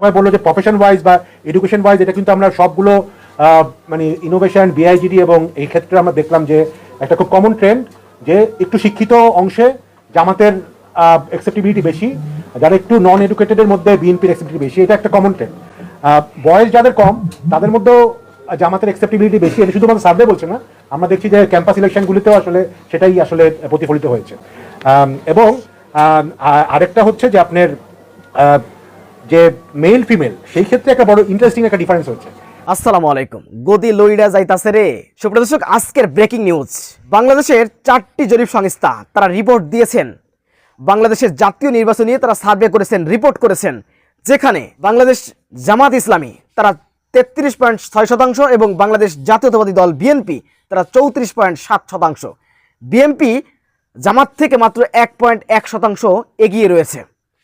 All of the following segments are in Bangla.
সবাই বলল যে প্রফেশন ওয়াইজ বা এডুকেশন ওয়াইজ এটা কিন্তু আমরা সবগুলো মানে ইনোভেশন বিআইজিডি এবং এই ক্ষেত্রে আমরা দেখলাম যে একটা খুব কমন ট্রেন্ড যে একটু শিক্ষিত অংশে জামাতের অ্যাকসেপ্টেবিলিটি বেশি, যারা একটু নন এডুকেটেডের মধ্যে বিএনপির অ্যাকসেপ্টেবিলিটি বেশি, এটা একটা কমন ট্রেন্ড বয়স যাদের কম, তাদের মধ্যেও জামাতের অ্যাকসেপ্টেবিলিটি বেশি, এটা শুধুমাত্র সার্ভে বলছে না, আমরা দেখছি যে ক্যাম্পাস ইলেকশনগুলিতেও আসলে সেটাই আসলে প্রতিফলিত হয়েছে। এবং আরেকটা হচ্ছে যে আপনার যে মেল ফিমেল সেই ক্ষেত্রে একটা বড় ইন্টারেস্টিং একটা ডিফারেন্স হচ্ছে। আসসালামু আলাইকুম। গদি লইডা যাইতাছে রে। সুপ্রদর্শক আজকের ব্রেকিং নিউজ বাংলাদেশের চারটি জরিপ সংস্থা, তারা রিপোর্ট দিয়েছেন। বাংলাদেশের জাতীয় নির্বাচন নিয়ে তারা সার্ভে করেছেন রিপোর্ট করেছেন। যেখানে বাংলাদেশ জামাত ইসলামী, তারা তেত্রিশ পয়েন্ট ছয় শতাংশ এবং বাংলাদেশ জাতীয়তাবাদী দল বিএনপি তারা চৌত্রিশ পয়েন্ট সাত শতাংশ। বিএনপি জামাত থেকে মাত্র এক পয়েন্ট এক শতাংশ এগিয়ে রয়েছে।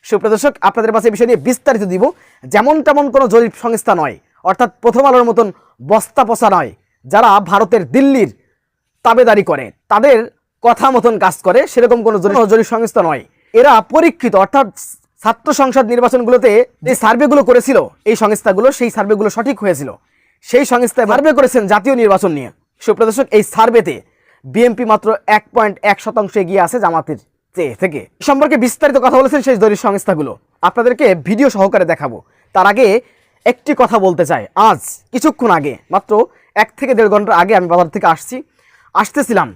সুপ্রদর্শক আপনাদের কাছে বিষয় নিয়ে বিস্তারিত দিব। যেমন তেমন কোনো জরিপ সংস্থা নয়, অর্থাৎ প্রথম আলোর মতন বস্তা পচা নয়, যারা ভারতের দিল্লির তাবেদারি করে, তাদের কথা মতন কাজ করে, সেরকম কোনো জরিপ সংস্থা নয়। এরা পরীক্ষিত, অর্থাৎ ছাত্র সংসদ নির্বাচনগুলোতে যে সার্ভেগুলো করেছিল, এই সংস্থাগুলো, সেই সার্ভেগুলো সঠিক হয়েছিল। সেই সংস্থায় সার্ভে করেছেন জাতীয় নির্বাচন নিয়ে। সুপ্রদর্শক এই সার্ভেতে বিএনপি মাত্র এক পয়েন্ট এক শতাংশ এগিয়ে আছে জামাতের থেকে সম্পর্কে বিস্তারিত কথা বলেছেন সেই জরিপ সংস্থাগুলো। আপনাদেরকে ভিডিও সহকারে দেখাবো। তার আগে একটি কথা বলতে চাই। আজ, কিছুক্ষণ আগে, মাত্র এক থেকে দেড় ঘণ্টা আগে আমি বাজার থেকে আসছি। আসতেছিলাম।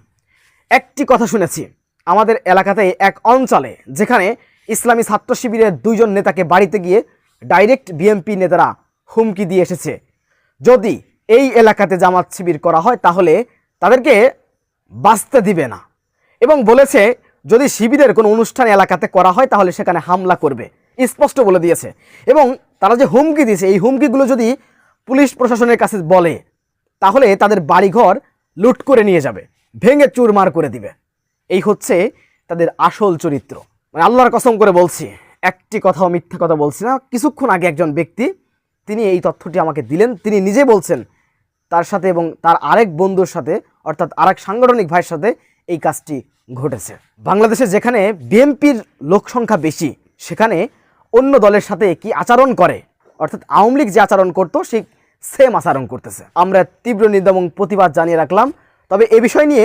একটি কথা শুনেছি। আমাদের এলাকাতে এক অঞ্চলে, যেখানে ইসলামী ছাত্র শিবিরের দুইজন নেতাকে বাড়িতে গিয়ে ডাইরেক্ট বিএমপি নেতারা হুমকি দিয়ে এসেছে। যদি এই এলাকাতে জামাত শিবির করা হয়, তাহলে তাদেরকে বাঁচতে দিবে না। এবং বলেছে যদি শিবিরের কোনো অনুষ্ঠান এলাকাতে করা হয়, তাহলে সেখানে হামলা করবে। স্পষ্ট বলে দিয়েছে। এবং তারা যে হুমকি দিয়েছে, এই হুমকিগুলো যদি পুলিশ প্রশাসনের কাছে বলে, তাহলে তাদের বাড়িঘর লুট করে নিয়ে যাবে, ভেঙে চুরমার করে দিবে। এই হচ্ছে তাদের আসল চরিত্র। মানে আল্লাহর কসম করে বলছি, একটি কথাও মিথ্যা কথা বলছি না। কিছুক্ষণ আগে একজন ব্যক্তি, তিনি এই তথ্যটি আমাকে দিলেন। তিনি নিজে বলছেন, তার সাথে এবং তার আরেক বন্ধুর সাথে, অর্থাৎ আরেক সাংগঠনিক ভাইয়ের সাথে এই কাজটি ঘটেছে। বাংলাদেশে যেখানে বিএনপির লোক সংখ্যা বেশি, সেখানে অন্য দলের সাথে কি আচরণ করে? অর্থাৎ আওয়ামী লীগ যে আচরণ করতো সেই সেম আচরণ করতেছে। আমরা তীব্র নির্দমন প্রতিবাদ জানিয়ে রাখলাম। তবে এ বিষয় নিয়ে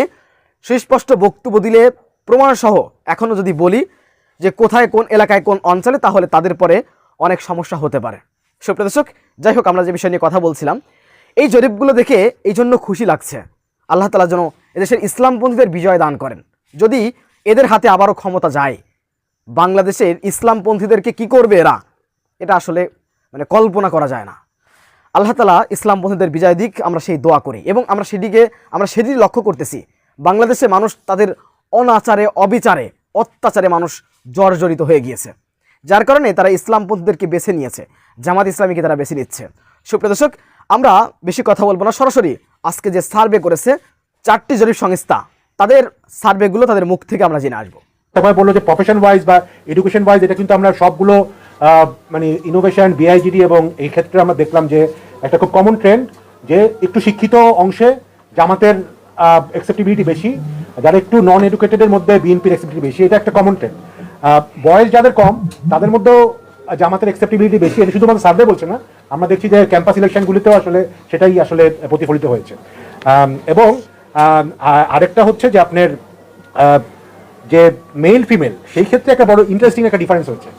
সুস্পষ্ট বক্তব্য দিলে প্রমাণসহ এখনও যদি বলি যে কোথায় কোন এলাকায় কোন অঞ্চলে, তাহলে তাদের পরে অনেক সমস্যা হতে পারে। সুপ্রদর্শক যাই হোক, আমরা যে বিষয় নিয়ে কথা বলছিলাম, এই জরিপগুলো দেখে এই জন্য খুশি লাগছে। আল্লাহ তালা যেন এদেশের ইসলামপন্থীদের বিজয় দান করেন। যদি এদের হাতে আবারও ক্ষমতা যায়, বাংলাদেশের ইসলামপন্থীদেরকে কি করবে এরা? এটা আসলে মানে কল্পনা করা যায় না। আল্লাহ তালা ইসলামপন্থীদের বিজয় দিক আমরা সেই দোয়া করি এবং আমরা সেদিকে আমরা সেদিকে লক্ষ্য করতেছি। বাংলাদেশে মানুষ তাদের অনাচারে, অবিচারে, অত্যাচারে মানুষ জর্জরিত হয়ে গিয়েছে। যার কারণে তারা ইসলামপন্থীদেরকে বেছে নিয়েছে, জামাত ইসলামীকে তারা বেছে নিচ্ছে। সুপ্রদর্শক আমরা বেশি কথা বলব না। সরাসরি আজকে যে সার্ভে করেছে চারটি জরিপ সংস্থা, তাদের সার্ভেগুলো তাদের মুখ থেকে আমরা জেনে আসব। সবাই বলল যে প্রফেশন ওয়াইজ বা এডুকেশন ওয়াইজ এটা কিন্তু আমরা সবগুলো মানে ইনোভেশন বিআইজিডি এবং এই ক্ষেত্রে আমরা দেখলাম যে একটা খুব কমন ট্রেন্ড যে একটু শিক্ষিত অংশে জামাতের অ্যাকসেপ্টেবিলিটি বেশি, যারা একটু নন এডুকেটেডের মধ্যে বিএনপির অ্যাকসেপ্টেবিলিটি বেশি, এটা একটা কমন ট্রেন্ড বয়স যাদের কম, তাদের মধ্যেও জামাতের অ্যাকসেপ্টেবিলিটি বেশি, এটা শুধুমাত্র সার্ভে বলছে না, আমরা দেখছি যে ক্যাম্পাস ইলেকশনগুলিতেও আসলে সেটাই আসলে প্রতিফলিত হয়েছে। এবং আরেকটা হচ্ছে যে আপনার যে মেল ফিমেল সেই ক্ষেত্রে একটা বড় ইন্টারেস্টিং একটা ডিফারেন্স হচ্ছে।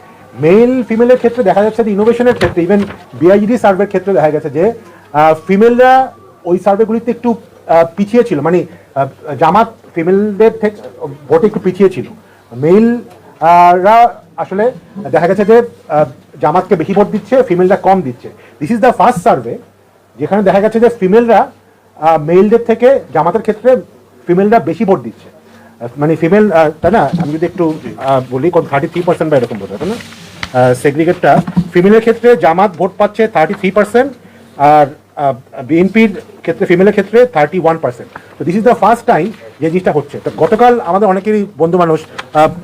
মেল ফিমেলের ক্ষেত্রে দেখা যাচ্ছে যে ইনোভেশনের ক্ষেত্রে ইভেন বিআইডি সার্ভের ক্ষেত্রে দেখা গেছে যে ফিমেলরা ওই সার্ভেগুলিতে একটু পিছিয়ে ছিল। মানে জামাত ফিমেলদের থেকে, ভোটে একটু পিছিয়ে ছিল। মেল রা আসলে দেখা গেছে যে জামাতকে বেশি ভোট দিচ্ছে ফিমেলরা কম দিচ্ছে। This is the first survey যেখানে দেখা গেছে যে ফিমেলরা মেলদের থেকে জামাতের ক্ষেত্রে ফিমেলরা বেশি ভোট দিচ্ছে। মানে ফিমেল তাই না? আমি যদি একটু বলি কোন থার্টি থ্রি পার্সেন্ট বা এরকম বোধ হয় তাই না? সেগ্রিগেটটা ফিমেলের ক্ষেত্রে জামাত ভোট পাচ্ছে থার্টি থ্রি পার্সেন্ট আর বিএনপির ক্ষেত্রে ফিমেলের ক্ষেত্রে থার্টি ওয়ান পার্সেন্ট তো this is the first time যে জিনিসটা হচ্ছে। তো গতকাল আমাদের অনেকেরই বন্ধু মানুষ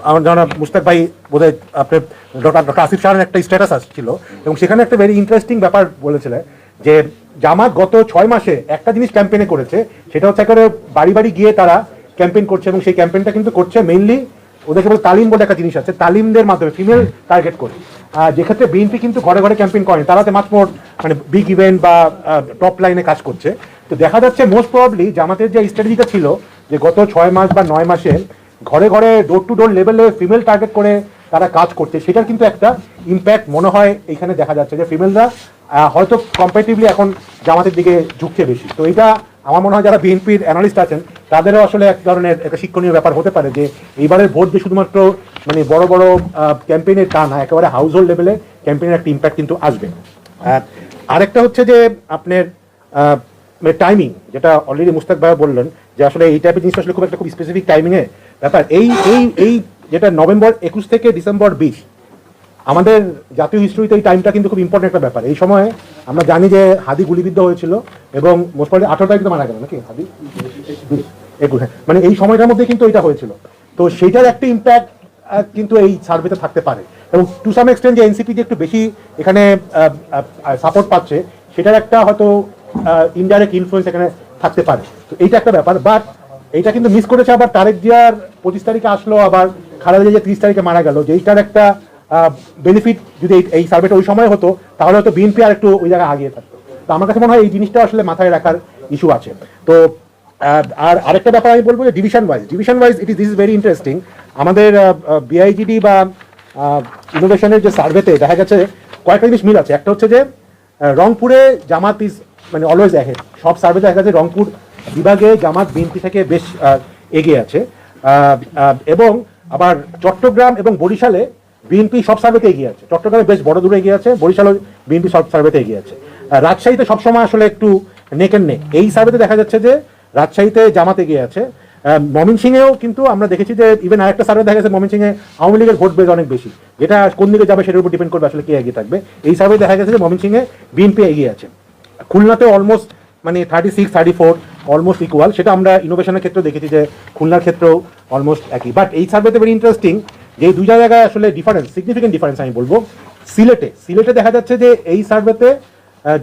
আমার যেমন মুস্তাক ভাই বোধহয় আপনার ডক্টর ডক্টর আসিফ শাহের একটা স্ট্যাটাস আসছিল এবং সেখানে একটা ভেরি ইন্টারেস্টিং ব্যাপার বলেছিলেন যে জামাত গত ছয় মাসে একটা জিনিস ক্যাম্পেইনে করেছে, সেটা হচ্ছে একেবারে বাড়ি বাড়ি গিয়ে তারা ক্যাম্পেইন করছে এবং সেই ক্যাম্পেইনটা কিন্তু করছে মেইনলি ওদেরকে বলে তালিম বলে একটা জিনিস আছে, তালিমদের মাধ্যমে ফিমেল টার্গেট করে। যেক্ষেত্রে বিএনপি কিন্তু ঘরে ঘরে ক্যাম্পেইন করেন তারা তো মাত্র মানে বিগ ইভেন্ট বা টপ লাইনে কাজ করছে। তো দেখা যাচ্ছে মোস্ট প্রবাবলি জামাতের যে স্ট্র্যাটেজিটা ছিল যে গত ছয় মাস বা নয় মাসে ঘরে ঘরে ডোর টু ডোর লেভেলে ফিমেল টার্গেট করে তারা কাজ করছে, সেটার কিন্তু একটা ইম্প্যাক্ট মনে হয় এখানে দেখা যাচ্ছে যে ফিমেলরা হয়তো কম্পারেটিভলি এখন জামাতের দিকে ঝুঁকছে বেশি। তো এটা আমার মনে হয় যারা বিএনপির অ্যানালিস্ট আছেন, তাদেরও আসলে এক ধরনের একটা শিক্ষণীয় ব্যাপার হতে পারে যে এইবারের ভোট যে শুধুমাত্র মানে বড় বড় ক্যাম্পেইনের তা না, একেবারে হাউস হোল্ড লেভেলে ক্যাম্পেইনের একটা ইম্প্যাক্ট কিন্তু আসবে। আর আরেকটা হচ্ছে যে আপনার মানে টাইমিং যেটা অলরেডি মুস্তাক ভাই বললেন, যে আসলে এই টাইপের জিনিস আসলে খুব একটা খুব স্পেসিফিক টাইমিংয়ে ব্যাপার। এই এই এই যেটা নভেম্বর একুশ থেকে ডিসেম্বর বিশ আমাদের জাতীয় হিস্ট্রিতে এই টাইমটা কিন্তু খুব ইম্পর্টেন্ট একটা ব্যাপার। এই সময়ে আমরা জানি যে হাদি গুলিবিদ্ধ হয়েছিল এবং মোস্ট প্রবলি আঠারো তারিখে মারা গেল নাকি হাদি? একুশ। মানে এই সময়টার মধ্যে কিন্তু এটা হয়েছিল। তো সেইটার একটা ইম্প্যাক্ট কিন্তু এই সার্ভেতে থাকতে পারে। এবং টু সাম এক্সটেন্ট যে এনসিপি যে একটু বেশি এখানে সাপোর্ট পাচ্ছে, সেটার একটা হয়তো ইনডাইরেক্ট ইনফ্লুয়েন্স এখানে থাকতে পারে। তো এইটা একটা ব্যাপার বাট এইটা কিন্তু মিস করেছে আবার তারেক জিয়ার পঁচিশ তারিখে আসলো, আবার খালেদা জিয়া যে ত্রিশ তারিখে মারা গেল, যেইটার একটা বেনিফিট যদি এই- সার্ভেটা ওই সময় হতো, তাহলে হয়তো বিএনপি আর একটু ওই জায়গায় আগিয়ে থাকতো। তো আমার কাছে মনে হয় এই জিনিসটা আসলে মাথায় রাখার ইস্যু আছে। তো আর আরেকটা ব্যাপার আমি বলব যে division wise division wise it is this is very interesting আমাদের বিআইজিডি বা ইনোভেশনের যে সার্ভেতে দেখা গেছে কয়েকটা জিনিস মিল আছে। একটা হচ্ছে যে রংপুরে জামাত ইজ মানে অলওয়েজ অ্যাহেড সব সার্ভেতে দেখা গেছে রংপুর বিভাগে জামাত বিএনপি থেকে বেশ এগিয়ে আছে। এবং আবার চট্টগ্রাম এবং বরিশালে বিএনপি সব সার্ভেতে এগিয়ে আছে। চট্টগ্রামে বেশ বড় দূরে এগিয়ে আছে, বরিশালও বিএনপি সব সার্ভেতে এগিয়ে আছে। রাজশাহীতে সবসময় আসলে একটু নেক নেক। এই সার্ভেতে দেখা যাচ্ছে যে রাজশাহীতে জামাত এগিয়ে আছে। মমিন সিংয়েও কিন্তু আমরা দেখেছি যে ইভেন আরেকটা সার্ভে দেখা গেছে, মমিন সিংয়ে আওয়ামী লীগের ভোট বেশ অনেক বেশি। যেটা কোন দিকে যাবে সেটার উপর ডিপেন্ড করবে আসলে কে এগিয়ে থাকবে। এই সার্ভে দেখা গেছে যে মমিন সিংয়ে বিএনপি এগিয়ে আছে। খুলনাতে অলমোস্ট মানে thirty six thirty four almost equal সেটা আমরা ইনোভেশনের ক্ষেত্রেও দেখেছি যে খুলনার ক্ষেত্রেও অলমোস্ট একই। বাট এই সার্ভেতে ভেরি ইন্টারেস্টিং যে দুই জায়গায় আসলে ডিফারেন্স সিগনিফিকেন্ট ডিফারেন্স আমি বলব। সিলেটে সিলেটে দেখা যাচ্ছে যে এই সার্ভেতে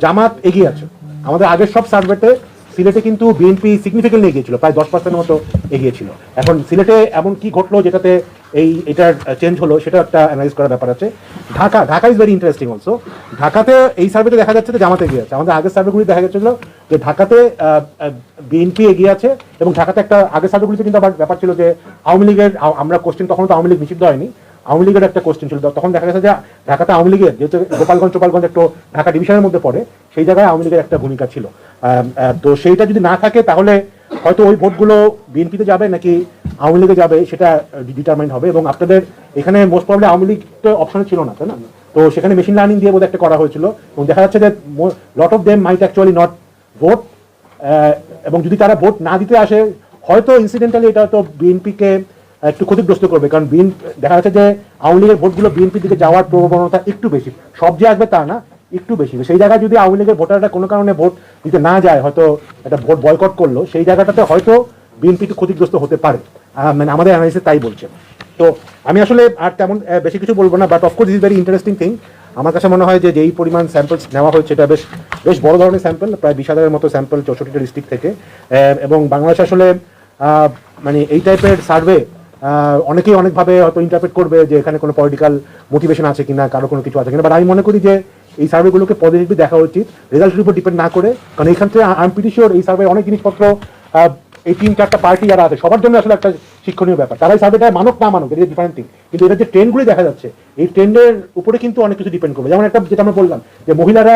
জামাত এগিয়ে আছে। আমাদের আগের সব সার্ভেতে সিলেটে কিন্তু বিএনপি সিগনিফিকেন্টলি এগিয়েছিল প্রায় দশ পার্সেন্ট মতো এগিয়েছিল এখন সিলেটে এমন কি ঘটলো যেটাতে এই এটার চেঞ্জ হলো, সেটা একটা অ্যানালাইজ করার ব্যাপার আছে। Dhaka Dhaka is very interesting also ঢাকাতে এই সার্ভেতে দেখা যাচ্ছে যে জামাতে এগিয়ে আছে। আমাদের আগের সার্ভেগুলি দেখা যাচ্ছিল যে ঢাকাতে বিএনপি এগিয়ে আছে এবং ঢাকাতে একটা আগের সার্ভেগুলিতে কিন্তু আবার ব্যাপার ছিল যে আওয়ামী লীগের আমরা কোশ্চেন তখন তো আওয়ামী লীগ নিষিদ্ধ হয়নি। আওয়ামী লীগের একটা কোশ্চেন ছিল। তখন দেখা গেছে যে ঢাকাতে আওয়ামী লীগের, যেহেতু গোপালগঞ্জ টোপালগঞ্জ একটু ঢাকা ডিভিশনের মধ্যে পড়ে, সেই জায়গায় আওয়ামী লীগের একটা ভূমিকা ছিল। তো সেইটা যদি না থাকে তাহলে হয়তো ওই ভোটগুলো বিএনপিতে যাবে নাকি আওয়ামী লীগে যাবে, সেটা ডিটারমাইন হবে এবং আপনাদের এখানে মোস্ট প্রবলি আওয়ামী লীগ তো অপশন ছিল না, তাই না? তো সেখানে মেশিন লার্নিং দিয়ে বোধহয় একটা করা হয়েছিল এবং দেখা যাচ্ছে যে lot of them might actually not vote এবং যদি তারা ভোট না দিতে আসে, হয়তো ইনসিডেন্টালি এটা হয়তো বিএনপিকে একটু ক্ষতিগ্রস্ত করবে, কারণ বিএন দেখা যাচ্ছে যে আওয়ামী লীগের ভোটগুলো বিএনপির দিকে যাওয়ার প্রবণতা একটু বেশি। সব যে আসবে তা না, একটু বেশি। সেই জায়গায় যদি আওয়ামী লীগের ভোটাররা কোনো কারণে ভোট দিতে না যায়, হয়তো একটা ভোট বয়কট করল, সেই জায়গাটাতে হয়তো বিএনপি একটু ক্ষতিগ্রস্ত হতে পারে। মানে আমাদের অ্যানালিসিস তাই বলছে। তো আমি আসলে আর তেমন বেশি কিছু বলব না but of course is very interesting thing আমার কাছে মনে হয় যে যেই পরিমাণ স্যাম্পলস নেওয়া হয়েছে, এটা বেশ বেশ বড় ধরনের স্যাম্পল প্রায় বিশ হাজারের মতো স্যাম্পল চৌষট্টিটা ডিস্ট্রিক্ট থেকে। এবং বাংলাদেশ আসলে মানে এই টাইপের সার্ভে অনেকেই অনেকভাবে হয়তো ইন্টারপ্রেট করবে যে এখানে কোনো পলিটিক্যাল মোটিভেশন আছে কিনা, কারও কোনো কিছু আছে কিনা। বাট আমি মনে করি যে এই সার্ভেগুলোকে পজিটিভলি দেখা উচিত। রেজাল্টের উপর ডিপেন্ড না করে, কারণ এইখান থেকে আই এম পিটি শিওর এই সার্ভে অনেক জিনিসপত্র এই তিন, চারটা পার্টি যারা আছে, সবার জন্য আসলে একটা শিক্ষণীয় ব্যাপার। তারা এই সার্ভেটা মানক না মানক এটা ডিফারেন্ট থিং কিন্তু এটা যে ট্রেন্ডগুলি দেখা যাচ্ছে, এই ট্রেন্ডের উপরে কিন্তু অনেক কিছু ডিপেন্ড করবে। যেমন একটা, যেটা আমরা বললাম, যে মহিলারা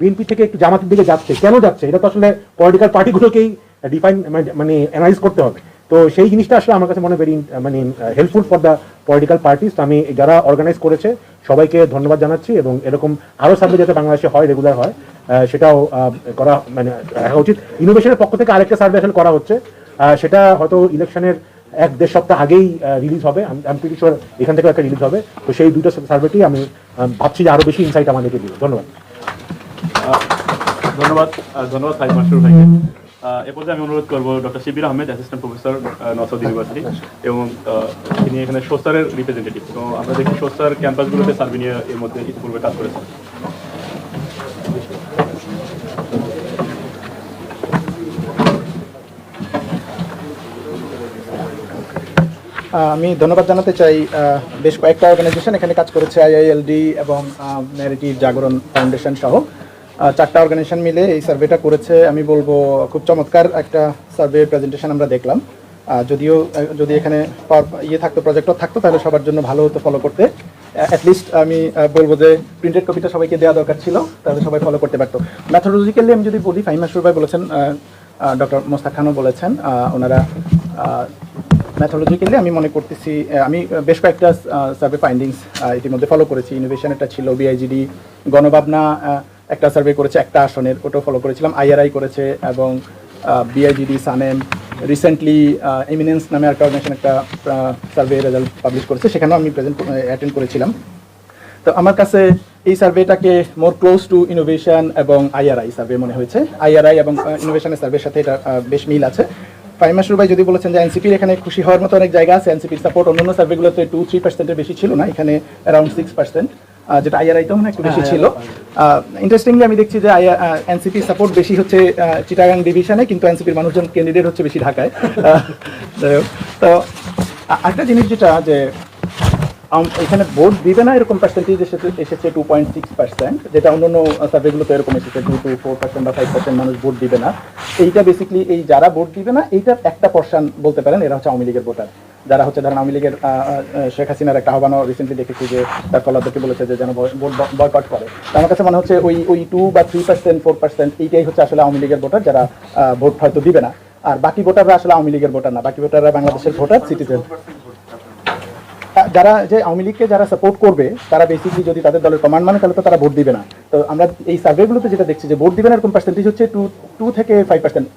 বিএনপি থেকে একটু জামাতের দিকে যাচ্ছে, কেন যাচ্ছে? এটা তো আসলে পলিটিক্যাল পার্টিগুলোকেই ডিফাইন মানে অ্যানালাইজ করতে হবে। তো সেই জিনিসটা আসলে আমার কাছে মনে ভেরি মানে helpful for the political parties আমি, যারা অর্গানাইজ করেছে, সবাইকে ধন্যবাদ জানাচ্ছি এবং এরকম আরও সার্ভে যাতে বাংলাদেশে হয় রেগুলার হয় সেটাও করা মানে রাখা উচিত। ইনোভেশনের পক্ষ থেকে আরেকটা সার্ভে আসলে করা হচ্ছে। সেটা হয়তো ইলেকশনের এক দেড় সপ্তাহ আগেই রিলিজ হবে। আমি প্রিটি এখান থেকে একটা রিলিজ হবে। তো সেই দুটো সার্ভেটি আমি ভাবছি যে আরও বেশি ইনসাইট আমাদেরকে দিবে। ধন্যবাদ। ধন্যবাদ ধন্যবাদ সাইদ মাস্টুর ভাইকে। এ পর্যায়ে আমি অনুরোধ করব doctor Shibir Ahmed assistant professor নসদ university এবং তিনি এখানে সোস্তারের রিপ্রেজেন্টেটিভ তো আমরা দেখি সোস্তার ক্যাম্পাসগুলোতে সার্ভে নিয়ে এর মধ্যে ইতিপূর্বে কাজ করেছেন। আমি ধন্যবাদ জানাতে চাই বেশ কয়েকটা অর্গানাইজেশন এখানে কাজ করেছে আইআইএলডি এবং ন্যারেটিভ জাগরণ ফাউন্ডেশন সহ। চারটা অর্গানাইজেশন মিলে এই সার্ভেটা করেছে। আমি বলব, খুব চমৎকার একটা সার্ভে প্রেজেন্টেশন আমরা দেখলাম। যদিও যদি এখানে ইয়ে থাকতো প্রজেক্টর থাকতো, তাহলে সবার জন্য ভালো হতো ফলো করতে। অ্যাটলিস্ট আমি বলব যে প্রিন্টেড কপিটা সবাইকে দেওয়া দরকার ছিল, তাহলে সবাই ফলো করতে পারতো। ম্যাথোলজিক্যালি আমি যদি বলি ফাহিমা সুর ভাই বলেছেন ডক্টর মোস্তাক খানও বলেছেন ওনারা ম্যাথোলজিক্যালি আমি মনে করতেছি আমি বেশ কয়েকটা সার্ভে ফাইন্ডিংস ইতিমধ্যে ফলো করেছি। ইনোভেশন একটা ছিল বিআইজিডি গণভাবনা একটা সার্ভে করেছে, একটা আসনের, ওটাও ফলো করেছিলাম। আইআরআই করেছে এবং বিআইজিডি সানেম রিসেন্টলি এমিনেন্স নামে একটা অর্গানাইজেশন একটা সার্ভে রেজাল্ট পাবলিশ করেছে, সেখানেও আমি প্রেজেন্ট অ্যাটেন্ড করেছিলাম। তো আমার কাছে এই সার্ভেটাকে মোর ক্লোজ টু ইনোভেশন এবং আইআরআই সার্ভে মনে হয়েছে। আইআরআই এবং ইনোভেশনের সার্ভের সাথে এটা বেশ মিল আছে। ফাইমা ভাই যদি বলেছেন যে এনসিপির এখানে খুশি হওয়ার মতো অনেক জায়গা আছে এনসিপির সাপোর্ট অন্যান্য সার্ভেগুলোতে টু থ্রি পার্সেন্টের বেশি ছিল না এখানে অ্যারাউন্ড সিক্স পার্সেন্ট যেটা আইআরআইতেও মনে হয় একটু বেশি ছিল ইন্টারেস্টিংলি আমি দেখছি যে এনসিপি সাপোর্ট বেশি হচ্ছে চিটাগাং ডিভিশনে কিন্তু এনসিপির মানুষজন ক্যান্ডিডেট হচ্ছে বেশি ঢাকায়। তো একটা জিনিস যেটা যে এখানে ভোট দিবে না, এরকম পার্সেন্টেজ এসেছে এসেছে টু পয়েন্ট সিক্স পার্সেন্ট যেটা অন্য অন্যান্য সার্ভেগুলোতে এরকম এসেছে টু টু ফোর পার্সেন্ট বা ফাইভ পার্সেন্ট মানুষ ভোট দিবে না। এইটা বেসিক্যালি এই যারা ভোট দিবে না, এইটার একটা পর্শন বলতে পারেন, এরা হচ্ছে আওয়ামী লীগের ভোটার যারা হচ্ছে, ধরেন আওয়ামী লীগের শেখ হাসিনার একটা আহ্বানও রিসেন্টলি দেখেছি যে, তার ফলাদেরকে বলেছে যে, যেন ভোট বয়কট করে। আমার কাছে মনে হচ্ছে ওই ওই টু বা থ্রি পার্সেন্ট ফোর পার্সেন্ট এইটাই হচ্ছে আসলে আওয়ামী লীগের ভোটার যারা ভোট হয়তো দিবে না। আর বাকি ভোটাররা আসলে আওয়ামী লীগের ভোটার না, বাকি ভোটাররা বাংলাদেশের ভোটার সিটিজেন যারা যে আওয়ামী লীগকে যারা সাপোর্ট করবে, তারা বেসিকলি যদি তাদের দলের কমান্ড মানে তাহলে তো তারা ভোট দিবে না। তো আমরা এই সার্ভেগুলোতে যেটা দেখছি যে ভোট দিবে না এরকম পার্সেন্টেজ হচ্ছে টু টু থেকে ফাইভ পার্সেন্ট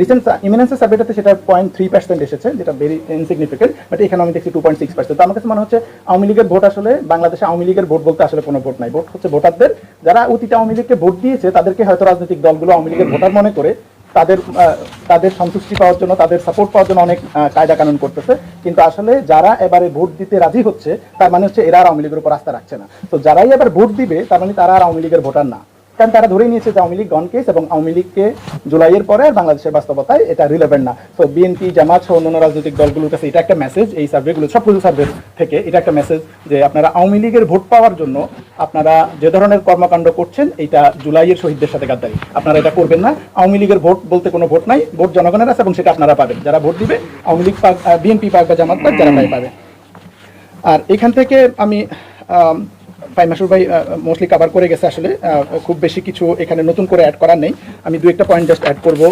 রিসেন্ট ইমিনেন্সের সার্ভেটাতে সেটা পয়েন্ট থ্রি পার্সেন্ট এসেছে, যেটা ভেরি ইনসিগনিফিকেন্ট বাট এখানে আমি দেখছি টু পয়েন্ট সিক্স পার্সেন্ট তো আমার কাছে মনে হচ্ছে আওয়ামী লীগের ভোট আসলে বাংলাদেশে আওয়ামী লীগের ভোট বলতে আসলে কোনো ভোট নাই। ভোট হচ্ছে ভোটারদের। যারা অতীতে আওয়ামী লীগকে ভোট দিয়েছে, তাদেরকে হয়তো রাজনৈতিক দলগুলো আওয়ামী লীগের ভোটার মনে করে তাদের তাদের সন্তুষ্টি পাওয়ার জন্য, তাদের সাপোর্ট পাওয়ার জন্য অনেক কায়দা কানুন করতেছে। কিন্তু আসলে যারা এবারে ভোট দিতে রাজি হচ্ছে, তার মানে হচ্ছে এরা আর আওয়ামী লীগের উপর আস্থা রাখছে না। তো যারাই এবার ভোট দিবে, তার মানে তারা আর আওয়ামী লীগের ভোটার না। কারণ তারা ধরে নিয়েছে যে আওয়ামী লীগ গন কেস এবং আওয়ামী লীগকে জুলাইয়ের পরে আর বাংলাদেশের বাস্তবতায় এটা রিলেভেন্ট না। তো বিএনপি জামাত সহ অন্যান্য রাজনৈতিক দলগুলোর কাছে এটা একটা মেসেজ এই সার্ভেগুলো সবগুলো সার্ভে থেকে এটা একটা মেসেজ যে আপনারা আওয়ামী লীগের ভোট পাওয়ার জন্য আপনারা যে ধরনের কর্মকাণ্ড করছেন এটা জুলাইয়ের শহীদদের সাথে গাদ্দারি। আপনারা এটা করবেন না। আওয়ামী লীগের ভোট বলতে কোনো ভোট নাই। ভোট জনগণের আছে এবং সেটা আপনারা পাবেন। যারা ভোট দিবে আওয়ামী লীগ পাক বিএনপি পাক বা জামাত পাক যারা পাবে। আর এখান থেকে আমি ফাইম মাসুর ভাই মোস্টলি কভার করে গেছে আসলে। খুব বেশি কিছু এখানে নতুন করে অ্যাড করার নেই। আমি দু একটা পয়েন্ট জাস্ট অ্যাড করব।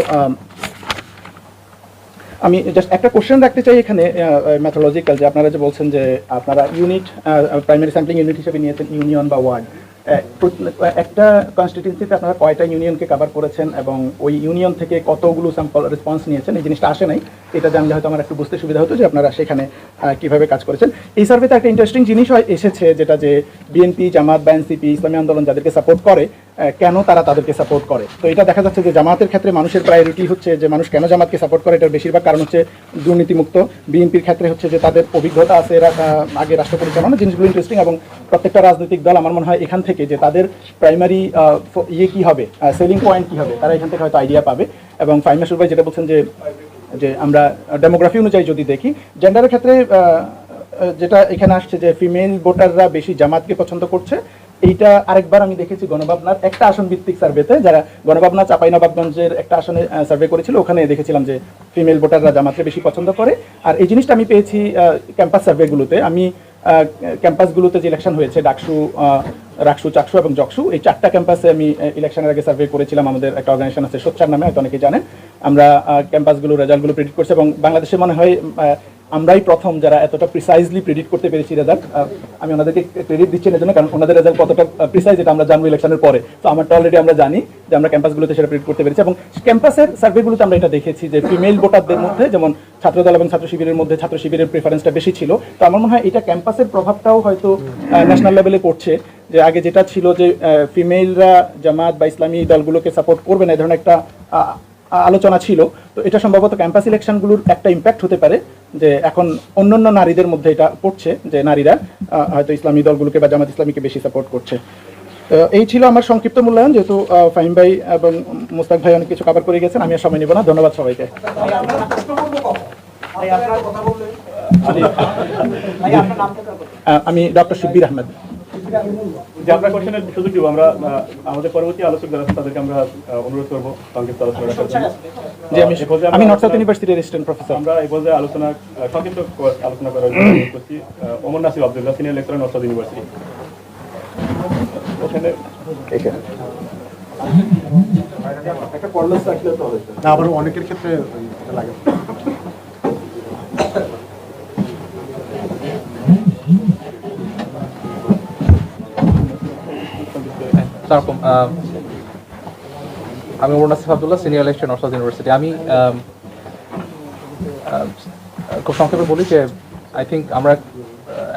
আমি জাস্ট একটা কোশ্চেন রাখতে চাই এখানে ম্যাথোলজিক্যাল যে আপনারা যে বলছেন যে আপনারা ইউনিট প্রাইমারি স্যাম্পলিং ইউনিট হিসেবে নিয়েছেন ইউনিয়ন বা ওয়ার্ড একটা কনস্টিটিউন্সিতে আপনারা কয়টা ইউনিয়নকে কাভার করেছেন এবং ওই ইউনিয়ন থেকে কতগুলো স্যাম্পল রেসপন্স নিয়েছেন? এই জিনিসটা আসে নাই। এটা জানলে হয়তো আমার একটু বুঝতে সুবিধা হতো যে আপনারা সেখানে কীভাবে কাজ করেছেন। এই সার্ভেতে একটা ইন্টারেস্টিং জিনিস হয়, এসেছে যেটা যে বিএনপি জামাত, বা এনসিপি ইসলামী আন্দোলন যাদেরকে সাপোর্ট করে কেন তারা তাদেরকে সাপোর্ট করে? তো এটা দেখা যাচ্ছে যে জামাতের ক্ষেত্রে মানুষের প্রায়োরিটি হচ্ছে যে মানুষ কেন জামাতকে সাপোর্ট করে, এটার বেশিরভাগ কারণ হচ্ছে দুর্নীতিমুক্ত। বিএনপির ক্ষেত্রে হচ্ছে যে তাদের অভিজ্ঞতা আছে, এরা আগে রাষ্ট্র পরিচালনা জিনিসগুলো ইন্টারেস্টিং এবং প্রত্যেকটা রাজনৈতিক দল আমার মনে হয় এখান থেকে যে তাদের প্রাইমারি ইয়ে কী হবে? সেলিং পয়েন্ট কী হবে? তারা এখান থেকে হয়তো আইডিয়া পাবে। এবং ফাইমা সুরভাই যেটা বলছেন যে যে আমরা ডেমোগ্রাফি অনুযায়ী যদি দেখি জেন্ডারের ক্ষেত্রে যেটা এখানে আসছে যে ফিমেল ভোটাররা বেশি জামাতকে পছন্দ করছে। এইটা আরেকবার আমি দেখেছি গণভাবনার একটা আসন ভিত্তিক সার্ভেতে যারা গণভাবনা চাঁপাইনবাবগঞ্জের একটা আসনে সার্ভে করেছিল, ওখানে দেখেছিলাম যে ফিমেল ভোটাররা জামাতকে বেশি পছন্দ করে। আর এই জিনিসটা আমি পেয়েছি ক্যাম্পাস সার্ভেগুলোতে আমি ক্যাম্পাসগুলোতে যে ইলেকশন হয়েছে, ডাকসু রাকসু, চাকসু এবং জকসু এই চারটা ক্যাম্পাসে আমি ইলেকশনের আগে সার্ভে করেছিলাম। আমাদের একটা অর্গানাইজেশন আছে, সোচ্চার নামে, হয়তো অনেকে জানেন। আমরা ক্যাম্পাসগুলো রেজাল্টগুলো প্রেডিক্ট করছি এবং বাংলাদেশে মনে হয় আমরাই প্রথম যারা এতটা প্রিসাইজলি প্রেডিক্ট করতে পেরেছি রেজাল্ট আমি ওনাদেরকে ক্রেডিট দিচ্ছি না জন্য, কারণ ওনাদের রেজাল্ট কতটা প্রিসাইজ এটা আমরা জানব ইলেকশনের পরে। তো আমারটা অলরেডি আমরা জানি যে আমরা ক্যাম্পাসগুলোতে সেটা প্রেডিক্ট করতে পেরেছি। এবং ক্যাম্পাসের সার্ভেগুলোতে আমরা এটা দেখেছি যে ফিমেল ভোটারদের মধ্যে, যেমন ছাত্রদল এবং ছাত্র শিবিরের মধ্যে ছাত্র শিবিরের প্রেফারেন্সটা বেশি ছিল। তো আমার মনে হয় এটা ক্যাম্পাসের প্রভাবটাও হয়তো ন্যাশনাল লেভেলে পড়ছে। যে আগে যেটা ছিল যে ফিমেলরা জামাত বা ইসলামী দলগুলোকে সাপোর্ট করবে না এই ধরনের একটা আলোচনা ছিল। তো এটা সম্ভবত ক্যাম্পাস ইলেকশনগুলোর একটা ইম্প্যাক্ট হতে পারে যে এখন অন্যান্য নারীদের মধ্যে এটা পড়ছে যে নারীরা হয়তো ইসলামী দলগুলোকে বা জামাত ইসলামীকে বেশি সাপোর্ট করছে। তো এই ছিল আমার সংক্ষিপ্ত মূল্যায়ন যেহেতু ফাহিম ভাই এবং মুস্তাক ভাই অনেক কিছু কভার করে গেছেন আমি আর সময় নিব না। ধন্যবাদ সবাইকে। আমি ডক্টর শিব্বির আহমেদ। যে আমরা কোশ্চেনের সুযোগ দিব আমরা আমাদের পরবর্তী আলোচক যারা আছে তাদেরকে আমরা অনুরোধ করব সংক্ষিপ্ত আলোচনা রাখার জন্য। যে আমি নর্থ সাউথ ইউনিভার্সিটির রেসিডেন্ট প্রফেসর আমরা এই পর্যায়ে আলোচনা সংক্ষিপ্ত আলোচনা করার জন্য অনুরোধ করছি Omar Nasir Abdullah senior lecturer North South University ওখানে না আবার অনেকের ক্ষেত্রে লাগে। সালামালাইকুম আমি মোরনাসিফ Abdullah senior lecture North University আমি খুব সংক্ষেপে বলি যে আই থিঙ্ক আমরা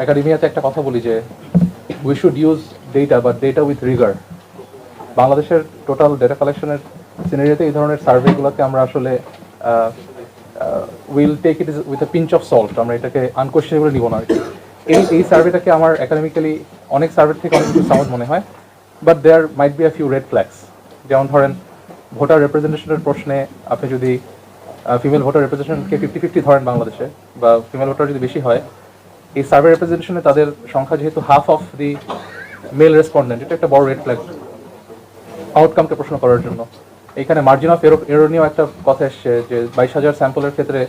একাডেমিয়াতে একটা কথা বলি যে উই শুড ইউজ ডেটা বা ডেটা উইথ রিগার বাংলাদেশের টোটাল ডেটা কালেকশনের সিনারিতে এই ধরনের সার্ভেগুলোকে আমরা আসলে will take it is with a pinch of salt আমরা এটাকে আনকোয়েশনেবল নিব না। এই এই সার্ভেটাকে আমার একাডেমিক্যালি অনেক সার্ভে থেকে অনেক কিছু সহজ মনে হয়। But there might be a few red flags যেমন ধরেন ভোটার রিপ্রেজেন্টেশনের প্রশ্নে আপনি যদি ফিমেল ভোটার রিপ্রেজেন্টেশনকে ফিফটি ফিফটি ধরেন বাংলাদেশে, বা ফিমেল ভোটার যদি বেশি হয়, এই সার্ভে রিপ্রেজেন্টেশনে তাদের সংখ্যা যেহেতু half of the male respondent এটা একটা বড় রেড ফ্ল্যাগ আউটকামকে প্রশ্ন করার জন্য। এখানে মার্জিন অফ এরো একটা কথা এসছে যে বাইশ হাজার স্যাম্পলের ক্ষেত্রে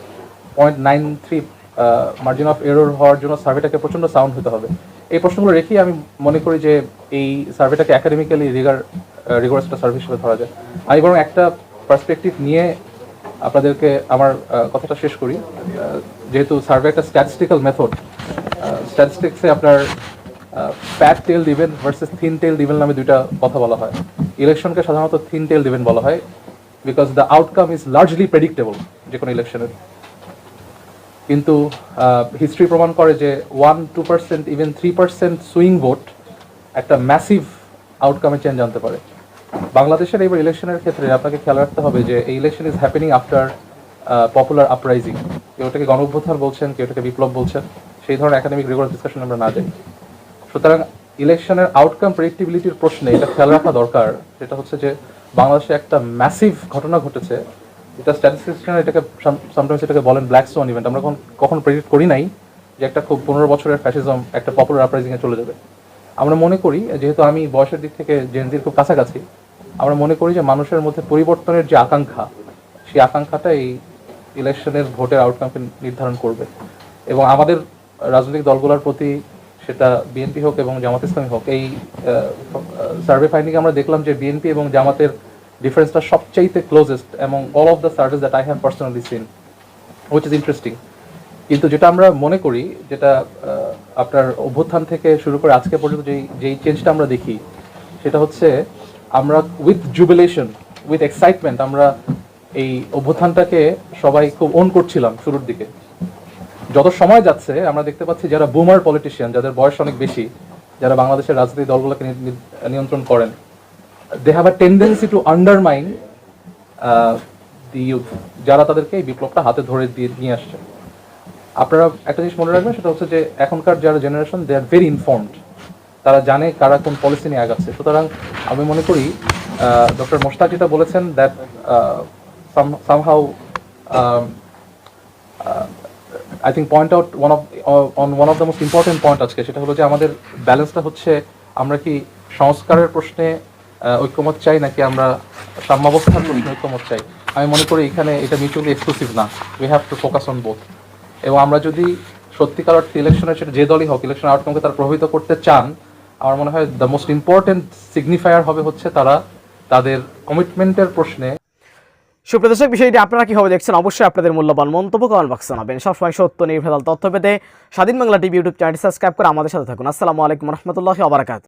point nine three margin of error হওয়ার জন্য সার্ভেটাকে প্রচণ্ড সাউন্ড হতে হবে। এই প্রশ্নগুলো রেখেই আমি মনে করি যে এই সার্ভেটাকে একাডেমিক্যালি রিগার রিগোরাস একটা সার্ভে হিসেবে ধরা যায়। আমি বরং একটা পার্সপেক্টিভ নিয়ে আপনাদেরকে আমার কথাটা শেষ করি। যেহেতু সার্ভে একটা স্ট্যাটিস্টিক্যাল মেথড স্ট্যাটিস্টিক্সে আপনার প্যাট টেল দিবেন ভার্সেস থিন টেল দিবেন নামে দুইটা কথা বলা হয়। ইলেকশনকে সাধারণত থিন টেল দিবেন বলা হয় because the outcome is largely predictable যে কোনো ইলেকশনের কিন্তু হিস্ট্রি প্রমাণ করে যে one two percent even three percent swing vote একটা ম্যাসিভ আউটকামে চেঞ্জ আনতে পারে। বাংলাদেশের এবার ইলেকশনের ক্ষেত্রে আপনাকে খেয়াল রাখতে হবে যে এই election is happening after popular uprising কেউ এটাকে গণ অভ্যুত্থান বলছেন, কেউ এটাকে বিপ্লব বলছেন, সেই ধরনের একাডেমিক রেগুলার ডিসকাশন আমরা না যাই সুতরাং ইলেকশনের আউটকাম প্রেডিক্টিবিলিটির প্রশ্নে এটা খেয়াল রাখা দরকার। সেটা হচ্ছে যে বাংলাদেশে একটা ম্যাসিভ ঘটনা ঘটেছে এটা স্ট্যাটিস্টিশিয়ান এটাকে সামটাইমস এটাকে বলেন ব্ল্যাক সোয়ান ইভেন্ট আমরা কখন কখন প্রেডিক্ট করি নাই যে একটা খুব পনেরো বছরের ফ্যাসিজম একটা পপুলার আপরাইজিং এ চলে যাবে। আমরা মনে করি, যেহেতু আমি বয়সের দিক থেকে জেনজির খুব কাছাকাছি, আমরা মনে করি যে মানুষের মধ্যে পরিবর্তনের যে আকাঙ্ক্ষা, সেই আকাঙ্ক্ষাটা এই ইলেকশনের ভোটের আউটকামকে নির্ধারণ করবে। এবং আমাদের রাজনৈতিক দলগুলোর প্রতি সেটা বিএনপি হোক এবং জামাত ইসলামী হোক, এই সার্ভে ফাইন্ডিং আমরা দেখলাম যে বিএনপি এবং জামাতের ডিফারেন্সটা সবচাইতে ক্লোজেস্ট এবং all of the surveys that I have personally seen which is interesting কিন্তু যেটা আমরা মনে করি, যেটা আপনার অভ্যুত্থান থেকে শুরু করে আজকে পর্যন্ত যেই যেই চেঞ্জটা আমরা দেখি, সেটা হচ্ছে আমরা উইথ জুবিলেশন উইথ এক্সাইটমেন্ট আমরা এই অভ্যুত্থানটাকে সবাই খুব অন করছিলাম শুরুর দিকে। যত সময় যাচ্ছে, আমরা দেখতে পাচ্ছি যারা বুমার পলিটিশিয়ান যাদের বয়স অনেক বেশি, যারা বাংলাদেশের রাজনৈতিক দলগুলোকে নিয়ন্ত্রণ করেন they have a tendency to undermine the youth যারা তাদেরকে এই বিপ্লবটা হাতে ধরে দিয়ে নিয়ে আসছে। আপনারা একটা জিনিস মনে রাখবেন, সেটা হচ্ছে যে এখনকার যারা generation they are very informed তারা জানে কারা কোন পলিসি নিয়ে আগাচ্ছে। সুতরাং আমি মনে করি ডক্টর মোশতাক যেটা বলেছেন that somehow I think point out one of on one of the most important point আজকে, সেটা হলো যে আমাদের ব্যালেন্সটা হচ্ছে, আমরা কি সংস্কারের প্রশ্নে ঐক্যমত চাই নাকি আমরা সাম্যাবস্থার প্রশ্নে ঐক্যমত চাই? আমি মনে করি এখানে এটা মিউচুয়ালি এক্সক্লুসিভ না। We have to focus on both এবং আমরা যদি সত্যিকার অর্থে ইলেকশনের সেটা যে দলই হোক ইলেকশন আউটকামকে তারা প্রভাবিত করতে চান, আমার মনে হয় দ্য মোস্ট ইম্পর্টেন্ট সিগনিফায়ার হবে হচ্ছে তারা তাদের কমিটমেন্টের প্রশ্নে। সুপ্রদর্শক বিষয়টি আপনারা কীভাবে দেখছেন? অবশ্যই আপনাদের মূল্যবান মন্তব্য কমেন্ট বক্সে জানাবেন। সবসময় সত্য, নির্ভেজাল তথ্য পেতে স্বাধীন বাংলা টিভি ইউটিউব চ্যানেলটি সাবস্ক্রাইব করে আমাদের সাথে থাকুন। আসসালামু আলাইকুম রহমতুল্লাহ আবরাকাত